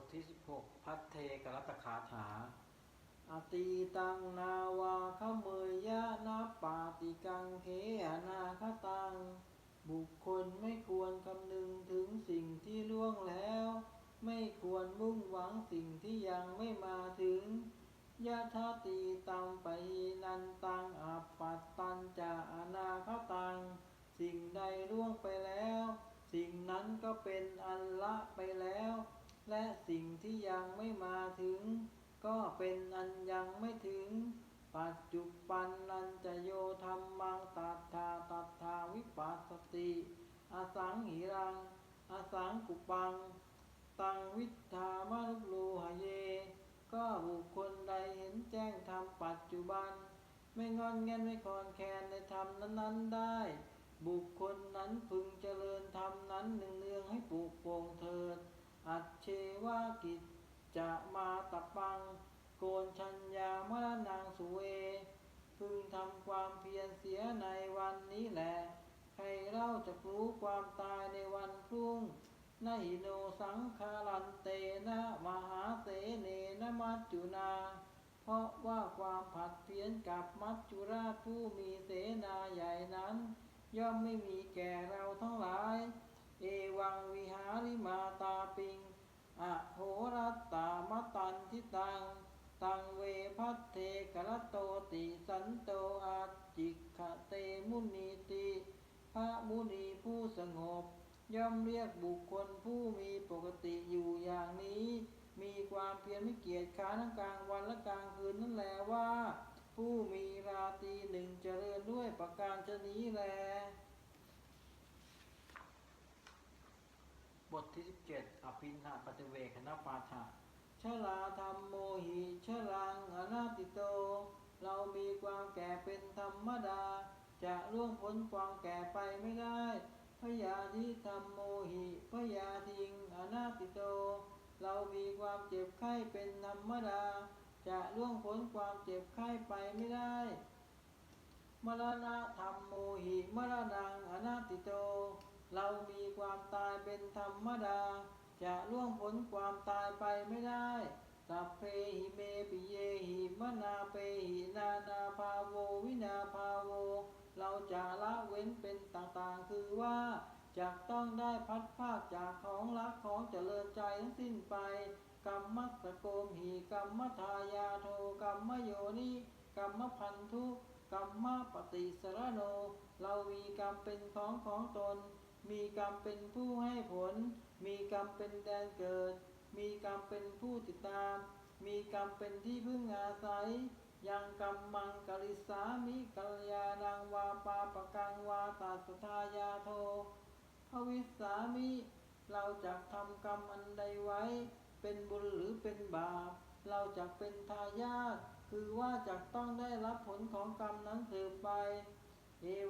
ทที่ 16 พัทเทกรัตคาถา อตีตังนาวาขเมยยะนาปาติกังเขอนาคตัง บุคคลไม่ควรคำนึงถึงสิ่งที่ล่วงแล้ว ไม่ควรมุ่งหวังสิ่งที่ยังไม่มาถึงยะทาตีตัมไปนันตังอัปปัตตันจะอนาคตัง สิ่งใดล่วงไปแล้ว สิ่งนั้นก็เป็นอันละไปแล้ว และสิ่งที่ยังไม่มาถึง ก็เป็นอันยังไม่ถึง ปัจจุปันนันจะโยธรรมังตัทธาตัทธาวิปัสสติอสังหิรัง อสังกุปัง ตังวิธามรุโลหะเย ก็บุคคลใดเห็นแจ้งธรรมปัจจุบัน ไม่งอนแงนไม่คลอนแคนในธรรมนั้นๆได้ บุคคลนั้นพึงเจริญธรรมนั้นเนืองๆให้ปลูกโปร่งเถิด อัจเชวากิจจะมาตะปัง โกนชัญญามรณังสุเว พึงทำความเพียรเสียในวันนี้แหละใครเล่าจะรู้ความตายในวันพรุ่งนหิโนสังคารันเตนะมหาเสเนนะมัจจุนา เพราะว่าความผัดเพี้ยนกับมัจจุราชผู้มีเสนาใหญ่นั้น ย่อมไม่มีแก่เราทั้งหลาย เอวังวิหาริมาตาปิงอะโหรัตตามตันทิตัง ตังเวพัทเทกรโตติสันโตอาจิกขเตมุนีติพระมุนีผู้สงบ ย่อมเรียกบุคคลผู้มีปกติอยู่อย่างนี้ มีความเพียรไม่เกียจค้านทั้งกลางวันและกลางคืนนั่นแหละว่า ผู้มีราตรีหนึ่งเจริญด้วยประการชนี้แล ทที่ 17 อภินหาปฏิเวคณปาฐะชลาธรรมโมหิชลังอนาติโต เรามีความแก่เป็นธรรมดา จะล่วงพ้นความแก่ไปไม่ได้ พยาธิธรรมโมหิพยาทิงอนาติโต เรามีความเจ็บไข้เป็นธรรมดา จะล่วงพ้นความเจ็บไข้ไปไม่ได้ มรณะธรรมโมหิมรณังอนาติโต เรามีความตายเป็นธรรมดา จะล่วงพ้นความตายไปไม่ได้สัพเพหิเมปิเยหิมนาเปหินานาภาโววินาภาโว เราจะละเว้นเป็นต่างๆ คือว่าจะต้องได้พัดภาคจากของรักของเจริญใจทั้งสิ้นไปกรรมสโกมหิกรรมทายาโทกรรมโยนิกรรมพันธุกรรมปฏิสรโน เรามีกรรมเป็นของของตน มีกรรมเป็นผู้ให้ผล มีกรรมเป็นแดนเกิด มีกรรมเป็นผู้ติดตาม มีกรรมเป็นที่พึ่งอาศัย ยังกรรมมังกริสามิกัลยาณังวาปาปะกังวาตัสทายาโทภวิสามิ เราจะทำกรรมอันใดไว้ เป็นบุญหรือเป็นบาป เราจะเป็นทายาทคือว่าจะต้องได้รับผลของกรรมนั้นสืบไป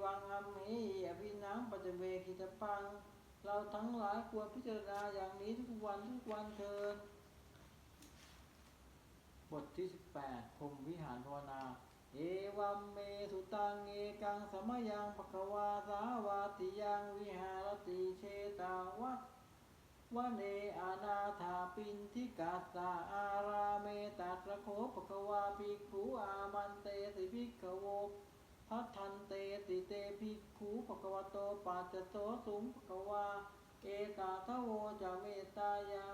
วังอัมเหหิอภินังปัจเวคิตปัง เราทั้งหลายควรพิจารณาอย่างนี้ทุกวันทุกวันเถิดบทที่ 18พรมวิหารภาวนา เอวัมเมสุตังเอกังสมยังปะคะวาสาวาติยังวิหารติเชตาวัตวเนอานาถาปินทิกัสสาอาราเมตัตระโคปะคะวาภิกขุอามันเตสิภิกขโว พัทันเตติเตภิกขุปะควโตปัจจโตสุงปะคะวา เอตาทโวจะเมตายา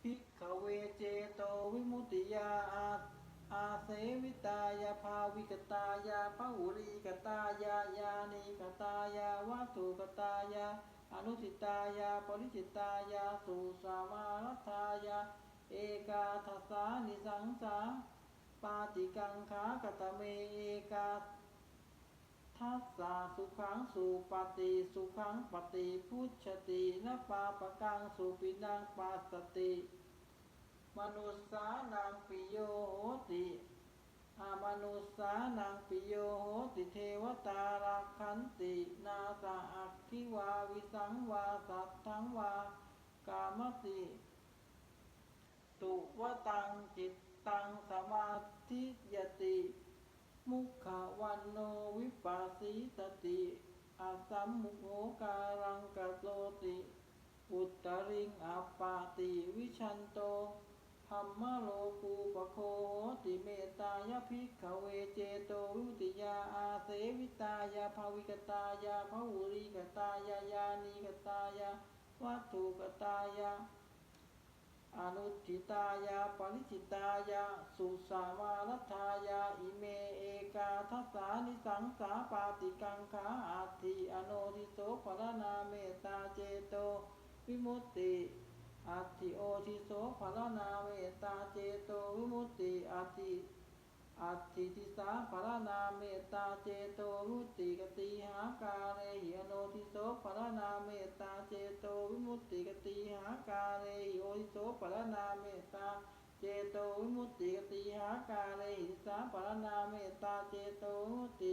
ภิกขเวเจโตวิมุตติยาอาอาเสวิตายาภาวิกตายาภาหุรีกตายายานิกตายาวัตถุกตายาอนุสิตายาปริจิตายาสุสามารัทายา เอกาทัสสานิสังสา ปาติกังขากตเมเอกาทัสสะสุขังสุปฏิสุขังปฏิพุชตินปาปะกังสุปินังปัสติ มนุสสานังปิโยโหติอามนุสสานังปิโยโหติเทวตารักขันตินาสะอักขิวาวิสังวาสัตถังวากามติ ตุวตังจิตตังสมาธิ ทิยติ มุขวันโนวิปัสสีตติอาสัมมุโหการังกะโตติอุตริงอัปปาติวิชันโตธรรมโลกูปโคติเมตายาภิกขเวเจโตวิมุตติยาอาเสวิตายาภาวิกตายาภาวุริกตายายานีกตายาวัตถุกตายา อนุทิตายาปริจิตายาสุสาวารัทายาอิเมเอกาทัสสานิสังสาปาติกังขาอาทิอโนทิโสภรนาเมตตาเจโต วิมุตติอาทิโอทิโสภรนาเมตตาเจโตวิมุตติอาทิ อัตติทิสาภรนาเมตตาเจโตวิมุตติกติหากาเรหิอโนทิโสภรนาเมตตาเจโตวิมุตติกติหากาเรหิโอทิโสภรนาเมตตาเจโตวิมุตติกติหากาเรหิทิสาภรนาเมตตาเจโตวิมุตติ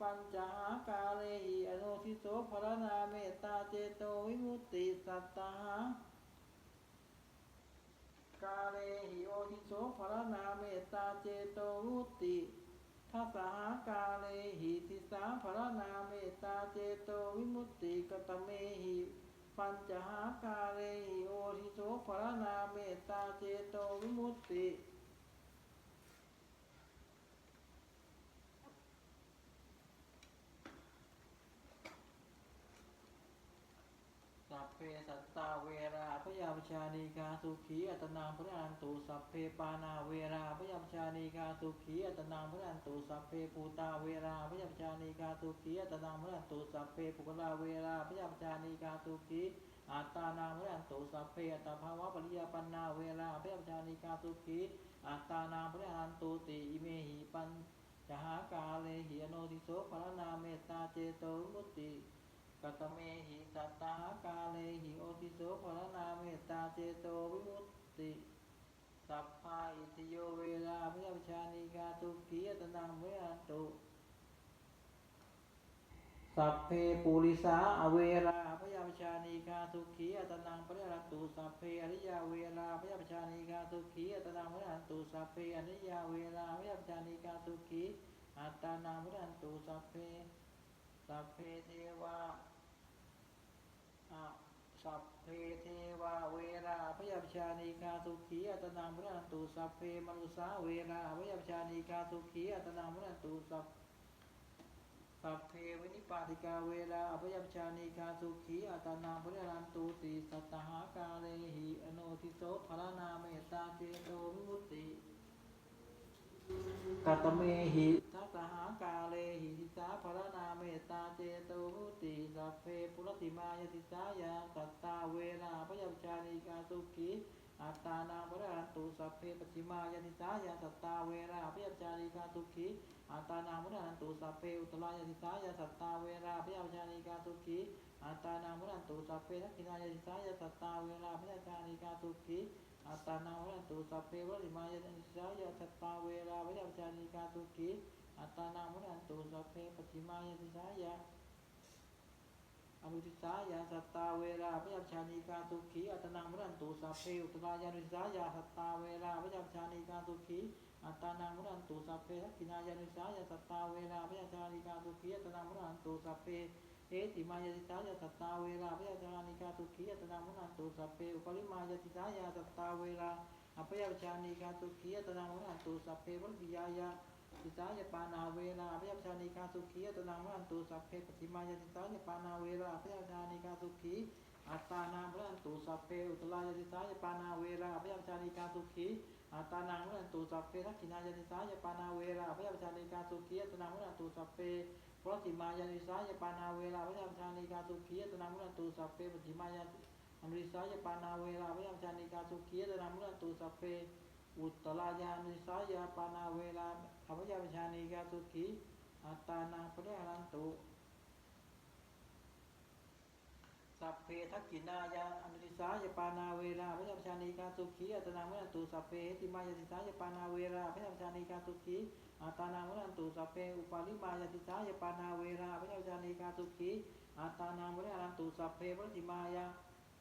ปัญจหากาเรหิอโนทิโสภรนาเมตตาเจโตวิมุตติสัตตา กาเลหิโอทิโสภรณาเมตตาเจโตวุติทัสสหากาเลหิทิสาภรณาเมตตาเจโตวิมุตติกตเมหิปัญจหากาเลหิโอทิโสภรณาเมตตาเจโตวิมุตติ สัพเพสัตตาเวราพยาปชานีกาสุขีอัตนามพระอันตุสัพเพปานาเวราพยาปชานีกาสุขีอัตนามพระอันตุสัพเพปูตาเวราพยาปชานีกาสุขีอัตนามพระอันตุสัพเพปุกลาเวราพยาปชานีกาสุขีอัตตานามพระอันตุสัพเพอัตภาวะปริยาปันนาเวราพยาปชานีกาสุขีอัตตานามพระอันตุติอิเมหิปัญจหากาเลหิอโนทิโสภรนาเมตตาเจโตมุติ กัตเมหิสัตตากาเลหิโอติโสภรนาเมตตาเจโตวิมุตติสัพพาอิติโยเวลาพยาปชานิกาตุกียตนังเวอันตุสัพเพปุริสาอเวราพยาปชานิกาตุกียตนังปริรันตุสัพเพอริยาเวลาพยาปชานิกาตุกียตนังปริรันตุสัพเพอริยาเวลาพยาปชานิกาตุกีอัตตานังปริรันตุสัพเพสัพเพเทวา สัพเพเทวาเวราพยาปชานีกาสุขีอัตนังพระนันตุสัพเพมนุสาเวราพยาปชานีกาสุขีอัตนังพระนันตุสัพสัพเพวินิปาติกาเวราพยาปชานีกาสุขีอัตนังพระนันตุติสัตหากาเลหิอโนทิโสภรนาเมตตาเจโตวิมุตติ กัตเมหิทัสหากาเลหิทิสาภรนาเมตตาเจโตมุติสัพเพปุรติมายติสายาสัตตาเวราพยาชานิกาสุขีอัตตานาภรันตุสัพเพปฏิมายติสายาสัตตาเวราพยาชานิกาสุขีอัตตานาภรันตุสัพเพอุตรายติสายาสัตตาเวราพยาชานิกาสุขีอัตตานาภรันตุสัพเพทักขินายติสายาสัตตาเวราพยาชานิกาสุขี อัตตานาวัตุสัพเพวริมายานิสายาสัตตาเวลาวิญญาจานิกาตุกิอัตตานาวัตุสัพเพปฏิมายานิสายาอนุติสายาสัตตาเวลาวิญญาจานิกาตุกิอัตตานาวัตุสัพเพอุตรายานิสายาสัตตาเวลาวิญญาจานิกาตุกิอัตตานาวัตุสัพเพทักขินายานิสายาสัตตาเวลาวิญญาจานิกาตุกิอัตตานาวัตุสัพเพ เอติมายติสายาตตาเวลาพยาจานิกาตุขีอัตนามุนันตุสัพเพอุปริมายติสายาตตาเวลาอภยาจานิกาตุขีอัตนามุนันตุสัพเพวัติยายาติสายปานาเวลาอภยาจานิกาตุขีอัตนามุนันตุสัพเพปฏิมายติสายปานาเวลาอภยาจานิกาตุขีอัตตานามุนันตุสัพเพอุตรายติสายปานาเวลาอภยาจานิกาตุขี อัตตานามุนันตุสัพเพทักขินายติสายปานาเวลาอภยาจานิกาตุขีอัตนามุนันตุสัพเพพระติมายานิสายปานาเวลาพระยามชานิกาสุขียตนามุนันตุสัพเพปฏิมายาอนุริสายปานาเวลาพระยามชานิกาสุขียตนามุนันตุสัพเพอุตตรายานุสายปานาเวลาพระยามชานิกาสุขีอัตตานังพระอรันตุ สัพเพทักกินายาอนุริสายปานาเวลาพระยามชานิกาสุขีอัตนามุนันตุสัพเพติมายาติสายปานาเวลาพระยามชานิกาสุขีอาตนามุนันตุสัพเพอุปาลิมายติสายปานาเวราพระเจ้าจานิกาสุขีอาตนามุนันตุสัพเพปฏิมายา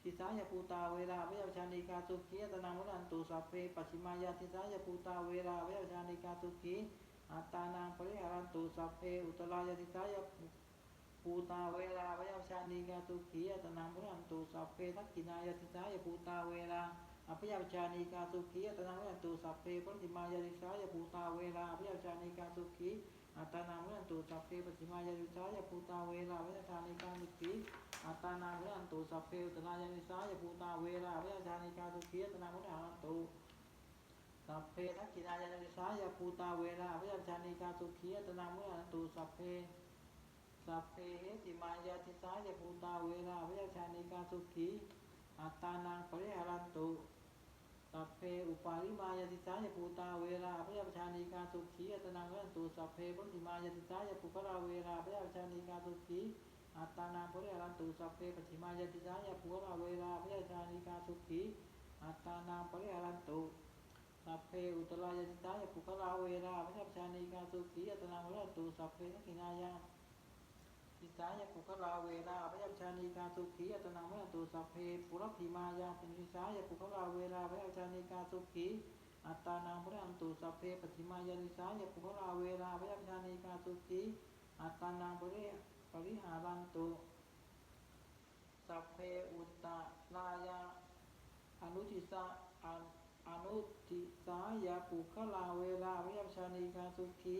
ทิสายปูตาเวราพระเจ้าจานิกาสุขีอาตนามุนันตุสัพเพปัจิมายาทิสายปูตาเวราพระเจ้าจานิกาสุขีอาตานาปริหารันตุสัพเพอุตรายติสาย ภูตาเวลาพยาชานีกาสุขีอัตนังพรันตุสัพเพทักขินายติสายภูตาเวลาอภิยาชานีกาสุขีอัตนังพรันตุสัพเพปฏิมายติสายภูตาเวลาอภิยาชานีกาสุขีอัตนังพรันตุสัพเพปฏิมายติสายภูตาเวลาพยาชานีกาสุขีอัตนังพรันตุสัพเพอุตนายติสายภูตาเวลาพยาชานีกาสุขีอัตนังพรันตุสัพเพทักขินายานิสายาภูตาเวลาพยาชานิกาสุขีอัตนาเมื่อตุสัพเพ สัพเพเหติมายาติสายาภูตาเวลาพยาชานิกาสุขีอัตตานังปริหารันตุสัพเพอุปาริมายาติสายาภูตาเวลาพยาชานิกาสุขีอัตนาเมื่อตุสัพเพปุติมายาติสายาภูคราเวลาพยาชานิกาสุขีอัตตานังปริหารันตุสัพเพปฏิมายาติสายาภูคราเวลาพยาชานิกาสุขีอัตตานังปริหารันตุสัพเพอุตรายติตายปุคลาเวราพระชัพชานีกาสุขีอัตนามรตุสัพเพทักขินายา ติตายปุคลาเวราพระชัพชานีกาสุขีอัตนามรตุสัพเพปุรภิมายาปินิสายปุคลาเวราพระชัพชานีกาสุขีอัตตานามพระอันตุสัพเพปฏิมายานิสายปุคลาเวราพระชัพชานีกาสุขีอัตตานามปริปริหารันตุสัพเพอุตตรายาอนุทิสาอันนุติสายาปุคลาเวลาวิยชานีกาสุขี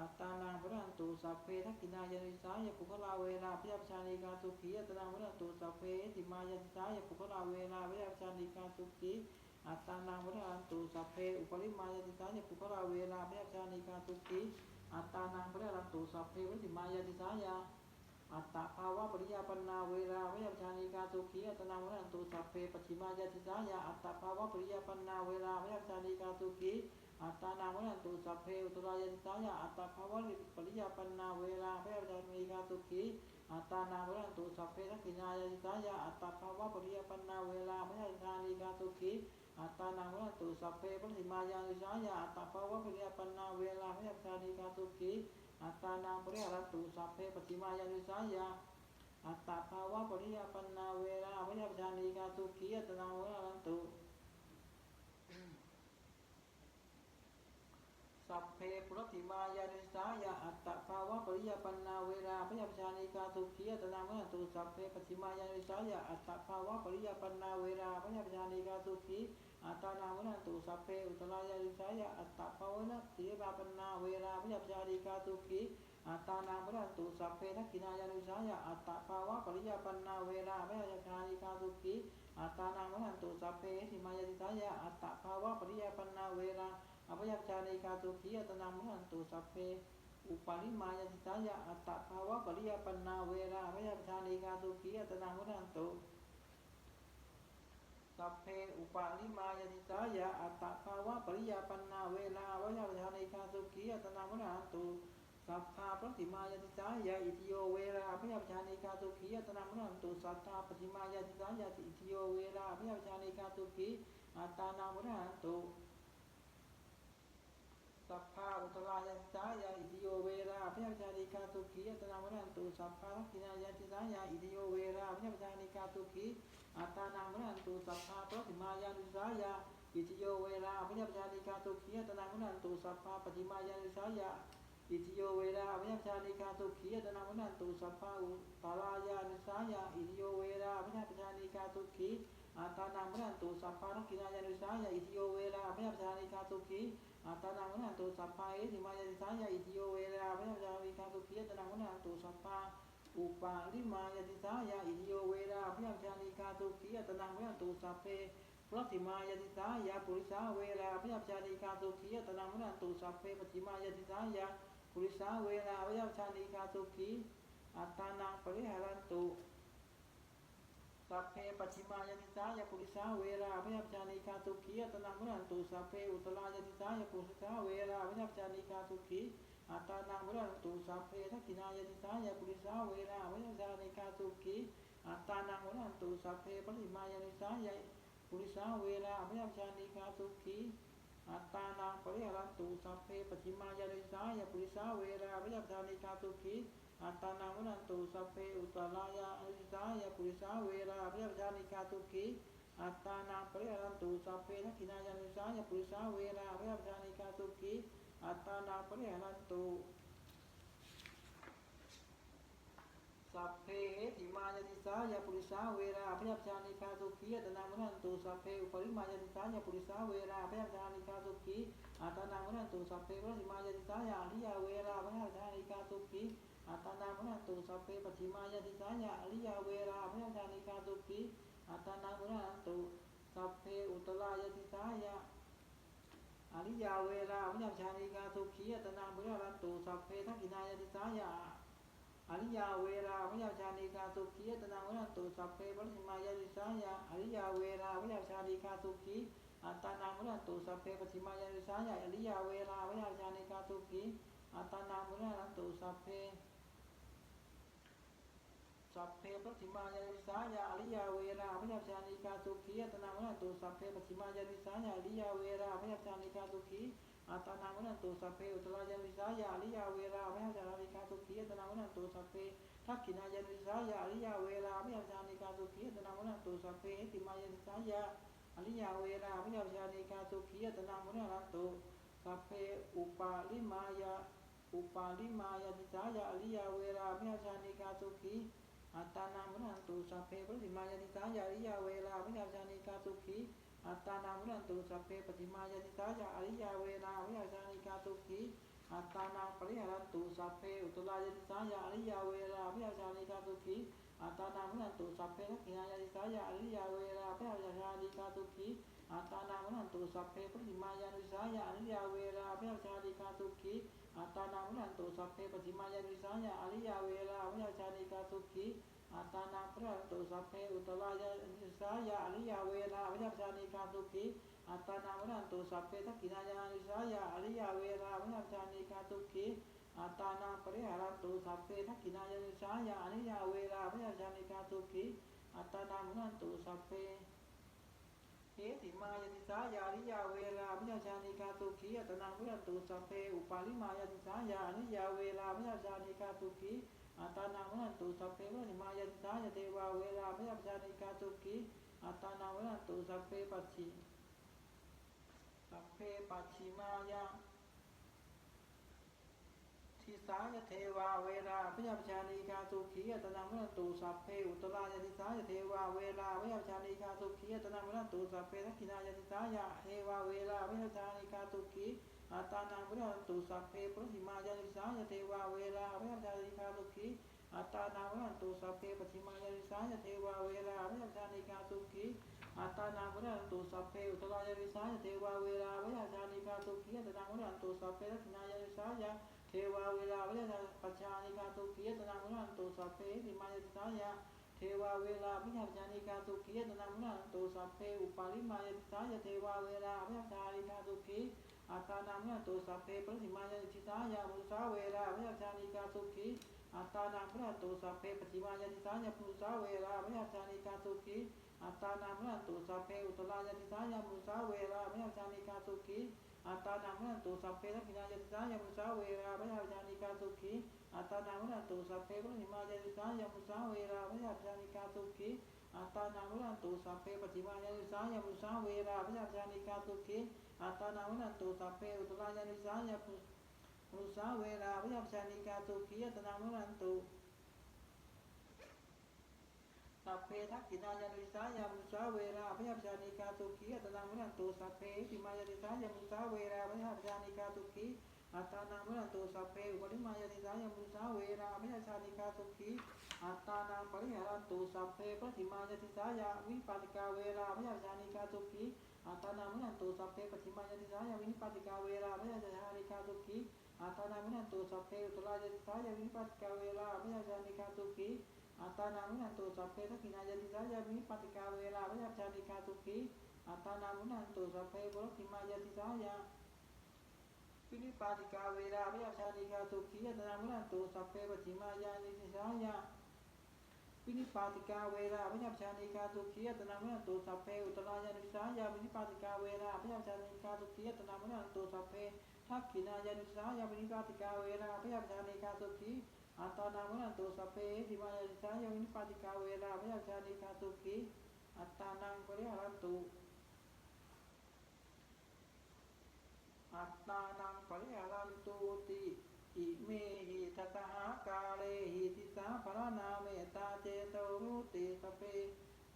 อัตตานังพระอันตุสัพเพทักขินายานิสายาปุคลาเวลาวิยชานีกาสุขีอัตตานังพระอันตุสัพเพติมายานิสายาปุคลาเวลาวิยชานีกาสุขีอัตตานังพระอันตุสัพเพอุปริมายานิสายาปุคลาเวลาวิยชานีกาสุขีอัตตานังพระอันตุสัพเพวติมายานิสายาอัตตาภาวะปริยาปันนาเวราวิยชานิกาสุขีอัตนาวรันตุสัพเพปชิมายาติสายาอัตตาภาวะปริยาปันนาเวราวิยชานิกาสุขี อัตตานาวันตุสัพเพอุตรายาติสายาอัตตาภาวะปริยาปันนาเวราวิยชานิกาสุขีอัตตานาวันตุสัพเพทักขินายาติสายาอัตตาภาวะปริยาปันนาเวราวิยชานิกาสุขีอัตตานาวันตุสัพเพปชิมายาติสายาอัตตาภาวะปริยาปันนาเวราวิยชานิกาสุขีอัตตานังปริหารันตุสัพเพปฏิมายานิสายาอัตตาภาวะปริยาปันนาเวราวิยาชานีกาสุขีอัตนาวันตุ สัพเพปุรติมายานิสายาอัตตาภาวะปริยปันนาเวราวิยาชานีกาสุขีอัตนาเวรันตุสัพเพปฏิมายานิสายาอัตตาภาวะปริยปันนาเวราวิยาชานีกาสุขีอัตตานาเวรันตุสัพเพอุตรายานิสายาอัตตาภาวะปริยาปันนาเวราวิยาชานีกาสุขีอัตตานังพระตุสัพเพทักขินายานุสายาอัตตาภาวะปริยปันนาเวราเวรชานิกาสุขีอัตตานังพระตุสัพเพสิมายาติสายาอัตตาภาวะปริยปันนาเวรา อภยชานิกาสุขีอัตตานังพระตุสัพเพอุปาริมายาติสายาอัตตาภาวะปริยปันนาเวราอภยชานิกาสุขีอัตตานังพระตุสัพเพอุปาลิมายาติสายาอัตตาภาวะปริยปันนาเวลาวิยาชานิกาสุขีอัตนามุนตุสัพพาปฏิมายาติสายาอิทิโยเวลาพยาชานิกาสุขีอัตนามุนตุสัทธาปฏิมายาติสายาอิทิโยเวลาพยาชานิกาสุขีอัตนามุนตุ สัพพาอุตรายาติสายาอิทิโยเวลาพยาชานิกาสุขีอัตนามุนตุสัพพาลักขินายาติสายาอิทิโยเวลาพยาชานิกาสุขีอัตตานังมนันตุสัพพะปฏิมายานุสายาอิติโยเวราพยาปชานิกาตุขีอัตตานันันตุสัพพะปฏิมายานุสายาอิติโยเวราพยาปชานิกาตุขีอัตตานันันตุสัพพะอุตารายานุสายาอิติโยเวราพยาปชานิกาตุขีอัตตานังมนันตุสัพพะรักขินายานุสายาอิติโยเวราพยาปชานิกาตุขี อัตตานังมนันตุสัพพะเอติมายานุสายาอิติโยเวราพยาปชานิกาตุขีอัตตานังมนันตุสัพพะอุปาลิมายติสายาอิทิโยเวราพยาชานิกาตุขีอัตนังเวรตุสัพเพพระติมายติสายาปุริสาเวราพยาชานิกาตุขีอัตนังเวรตุสัพเพปฏิมายติสายาปุริสาเวราพยาชานิกาตุขีอัตนังปริหารันตุ สัพเพปฏิมายติสายาปุริสาเวราพยาชานิกาตุขีอัตนังเวรตุสัพเพอุตรายติสายาปุริสาเวราพยาชานิกาตุขีอัตตานังวรันตุสัพเพทักขินายติสายาปุริสาเวราวิญญาณิกาสุขีอัตตานังวรันตุสัพเพปริมายานิสายาปุริสาเวราวิญญาณิกาสุขีอัตตานังปริหารันตุสัพเพปฏิมายานิสายาปุริสาเวราวิญญาณิกาสุขี อัตตานังวรันตุสัพเพอุตรายานิสายาปุริสาเวราวิญญาณิกาสุขีอัตตานังปริยันตุสัพเพทักินายานิสายาปุริสาเวราวิญญาณิกาสุขีอัตานาปริยันตุสัพเพเหติมายติสายาปุริสาเวราพยัญชานิคาสุขีอัตนามนันตุสัพเพอุปริมายติสายาปุริสาเวราพยัญชานิคาสุขีอัตนามนันตุสัพเพปฏิมายติสายาอริยาเวราพยัญชานิคาสุขี อัตนามนันตุสัพเพปฏิมายติสายาอริยเวราพยัญชานิคาสุขีอัตนามนันตุสัพเพอุตรายติสายาอริยาเวลาวิญญาณชานิกาสุขีอัตนามุรารันตุสัพเพทักขินายติสายาอริยาเวลาวิญญาณชานิกาสุขีอัตนามุรารันตุสัพเพปริมายติสายาอริยาเวลาวิญญาณชานิกาสุขีอัตนามุรารันตุสัพเพปฏิมายติสายาอริยาเวลาวิญญาณชานิกาสุขีอัตนามุรารันตุสัพเพ สัพเพปฏิมายานิสายาอริยาเวราพยัญชานิกาสุขีอัตนามนันตุสัพเพปฏิมายานิสายาอริยาเวราพยัญชานิกาสุขีอัตนามนันตุสัพเพอุตรายานิสายาอริยาเวราพยัญชานิกาสุขีอัตนามนันตุสัพเพทักขินายานิสายาอริยาเวราพยัญชานิกาสุขีอัตนามนันตุสัพเพติมายานิสายาอริยาเวราพยัญชานิกาสุขีอัตนามนันตุสัพเพอุปาลิมายาอุปาลิมายานิสายาอริยาเวราพยัญชานิกาสุขี อัตตานามุนันตุสัพเพปฏิมายานิสายาริยาเวลาวิญญาณนิกาสุขีอัตตานามุนันตุสัพเพปฏิมายานิสายาริยาเวลาวิญญาณนิกาสุขีอัตตานาปริหารตุสัพเพอุตรายานิสายาอริยาเวลาวิญญาณนิกาสุขีอัตตานามุนันตุสัพเพทักขินายานิสายาอริยาเวลาวิญญาณนิกาสุขีอัตตานามุนันตุสัพเพปฏิมายานิสายาอริยาเวลาวิญญาณนิกาสุขี อัตตานามุนันตุสัพเพปฏิมายานิสายาอริยาเวลาวิญญาณนิกาสุขีอัตตานาพระตุสัพเพอุตรายานิสายาอริยาเวลาวิญญาณิกาสุขีอัตตานามรันตุสัพเพทักขินายานิสายาอริยาเวลาวิญญาณิกาสุขีอัตตานาปริหารันตุสัพเพทักขินายานิสายาอริยาเวลาวิญญาณิกาสุขีอัตตานามรันตุสัพเพ เอติมายติสายาริยาเวลาวิญญาณิกาตุขีอัตตานามรันตุสัพเพอุปาลิมายติสายานิยาเวลาวิญญาณิกาตุขีอัตนาวันตุสัพเพวะนิมายติสายเทวาเวลาพยาชานิกาตุขีอัตนาวันตุสัพเพปัจฉิสัพเพปัจฉิมายา ทิสายเทวาเวลาพยาปชานิกาสุขีอัตตานาวันตุสัพเพอุตรายติสายเทวาเวลาพยาปชานิกาสุขีอัตตานาวันตุสัพเพทักขินายติสายเทวาเวลาพยาปชานิกาสุขีอัตานังพุทธันตุสัพเพปฏิมายานิสายเทวาเวลาเวลานิกาสุขีอัตานังพุทธันตุสัพเพปฏิมายานิสายเทวาเวลาเวลานิกาสุขีอัตตานังพุทธันตุสัพเพอุตรายานิสายเทวาเวลาเวลานิกาสุขีอัตตานังพุทธันตุสัพเพทักขินายานิสาย เทวาเวลาเวลาปัจจานิกาสุขีอัตตานังพุทธันตุสัพเพปฏิมายานิสายเทวาเวลาวิญญาณนิกาสุขีอัตตานังพุทธันตุสัพเพอุปาลิมายานิสายเทวาเวลาวิญญาณนิกาสุขีอัตตานามุตุสัพเพปฏิมายานิสายามุสาเวราวิญญาณิกาสุขีอัตตานามุตุสัพเพปฏิมายานิสายามุสาเวราวิญญาณิกาสุขีอัตตานามุตุสัพเพอุตรายานิสายามุสาเวราวิญญาณิกาสุขี อัตตานามุตุสัพเพทักขินายานิสายามุสาเวราวิญญาณิกาสุขีอัตตานามุตุสัพเพปฏิมายานิสายามุสาเวราวิญญาณิกาสุขีอัตตานามุตุสัพเพปฏิมายานิสายามุสาเวราวิญญาณิกาสุขีอัตตานาวันตุสัพเพอุตรายานิสายามุสาเวลาวิญญาณนิกาตุขีอัตตานาวันตุ สัพเพทักขินายานิสายามุสาเวลาวิญญานิกาตุขีอัตตานาวันตุสัพเพติมายานิสายามุสาเวลาวิญญานิกาตุขีอัตตานาวันตุสัพเพอุปริมายานิสายามุสาเวลาวิญญานิกาตุขีอัตตานาปริหารันตุสัพเพปฏิมายานิสายาวิปาติกาเวลาวิญญานิกาตุขีอัตตานามุนันตุสัพเพปฏิมายาติสายาวินิปติกาเวลาพยาพจานิกาสุขีอัตตานามุนันตุสัพเพอุตรายาติสายาวินิปติกาเวลาพยาพจานิกาสุขี อัตตานามุนันตุสัพเพทักขินายาติสายาวินิปติกาเวลาพยาจานิกาสุขีอัตตานามุนันตุสัพเพปุรติมายาติสายาวินิปติกาเวลาพยาจานิกาสุขีอัตตานามุนันตุสัพเพปฏิมายาติสายาวินิปาติกาเวลาพยัญชานิกาสุขีอัตนามุนันตุสัพเพอุตรายานิสายาวินิปาติกาเวลาพยัญชานิกาสุขีอัตนามุนันตุสัพเพทักขินายานิสายาวินิปาติกาเวลาพยัญชานิกาสุขี อัตนามุนันตุสัพเพทิมายานิสายาวินิปาติกาเวลาพยัญชานิกาสุขีอัตตานังปริหารันตุอัตตานังปริหารันตุติ อิเมหิทกหากาเลหิติสาภรนาเมตตาเจโตมุติสพเพ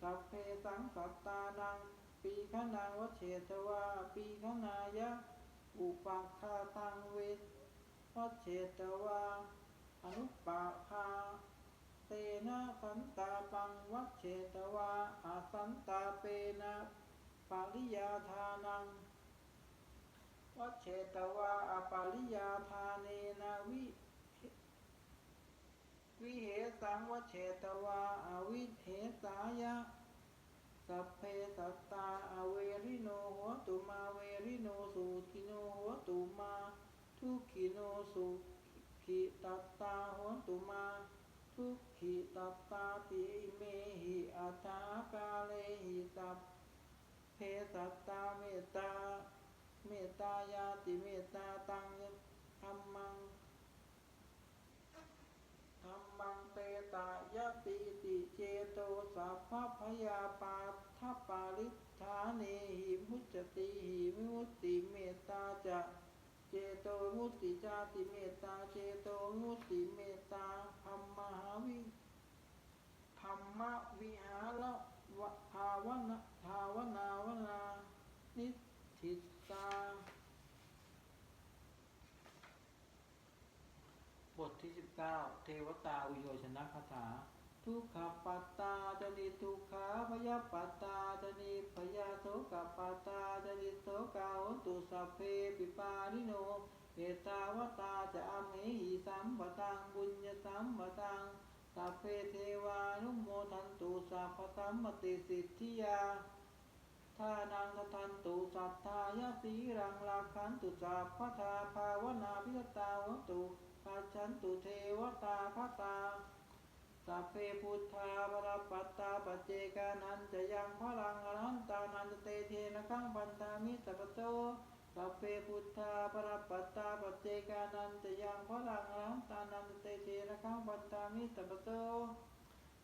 สัพเพสังสัตตานัง ปีขนังวเชตวาปีขนายะ อุปัคคาตังเวทวเชตวา อนุปาคาเตนะสันตาปังวัชเชตวาอาสันตาเปนะปาริยาทานังวัชเชตวาอปาริยาทาเนนะวิวิเหสังวัชเชตวาอวิเหสายะสัพเพสัตตาอเวริโนโหตุมาเวริโนสุขิโนโหตุมาทุกขิโนสุ ขิตตตาโหตุมา ทุกขิตตตาติเมหิอัตากาเลหิสัพเพสัตตาเมตตา เมตตายาติเมตตาตังธรรมังธรรมังเตตายติติเจโตสัพพพยาปาทัปปาริธาเนหิมุจจติหิมุติเมตตาจะ เจโตมุตติจาติเมตตา เจโตมุตติเมตตาธรรมหาวิธรรมวิหารวะภาวนาภาวนาวนานิทิตา บทที่ 19 เทวตาอุโยชนะคาถา ทุกขปัตตาจนิทุกขาพยาปัตตาจนิพยาโสกปัตตาจนิโสกาหนตุสัพเพปิปานิโนเอตาวตาจะอเมหิสัมปตังบุญญสัมปตังสัพเพเทวานุโมทันตุสัพพสัมมติสิทธิยาทานังทันตุสัทธายะสีรังลาคันตุสัพพทาภาวนาพิยตาหนตุปัจฉันตุเทวตาคตา สัพเพพุทธาปรปัตตาปัจเจกานันจะยังพลังอรันตานันเตเทนะขังปันตามิสัพโตสัพเพพุทธาปรปัตตาปัจเจกานันจะยังพลังอรันตานันเตเทนะขังปันตามิสัพโต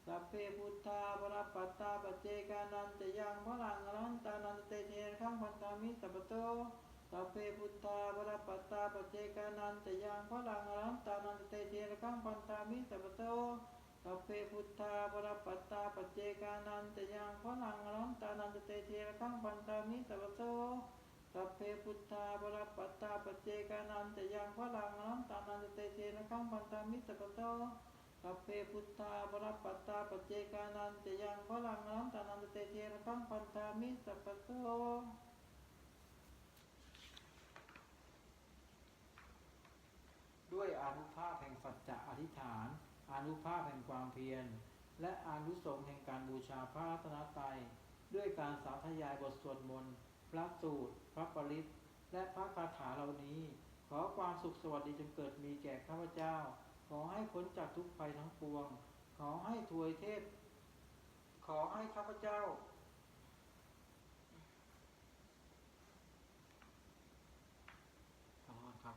สัพเพพุทธาปรปัตตาปัจเจกานันจะยังพลังอรันตานันเตเทนะขังปันตามิสัพโตสัพเพพุทธาปรปัตตาปัจเจกานันจะยังพลังอรันตานันเตเทนะขังปันตามิสัพพโต สัพเพพุทธาปรปัตตาปเจกานันจะยังพลังอรันตานันตเตเทระขังปันตามิสัพพโตสัพเพพุทธาปรปัตตาปเจกานันจะยังพลังอรันตานันตเตเทระขังปันตามิสัพพโตสัพเพพุทธาปรปัตตาปเจกานันจะยังพลังอรันตานันตเตเทระขังปันตามิสัพพโตด้วยอานุภาพแห่งสัจจะอธิษฐาน อนุภาพแห่งความเพียร และอนุสงแห่งการบูชาพระรัตนตรัยด้วยการสาธยายบทสวดมนต์พระสูตร พระปริศและพระคาถาเหล่านี้ ขอความสุขสวัสดีจงเกิดมีแก่ข้าพเจ้า ขอให้พ้นจากทุกภัยทั้งปวง ขอให้ทวยเทพ ขอให้ข้าพเจ้า ขอโทษครับ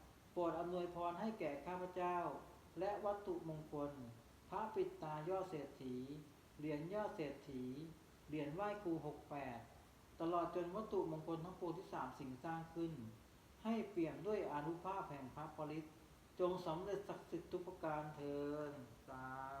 โปรดอำนวยพรให้แก่ข้าพเจ้า และวัตถุมงคล พระปิดตายอดเศรษฐี เหรียญยอดเศรษฐี เหรียญไหว้ครูหกแปดตลอดจนวัตถุมงคลทั้งปวงที่สามสิ่งสร้างขึ้น ให้เปี่ยมด้วยอนุภาพแห่งพระปริศจงสำเร็จศักดิ์สิทธิ์ทุกประการเทินสาธ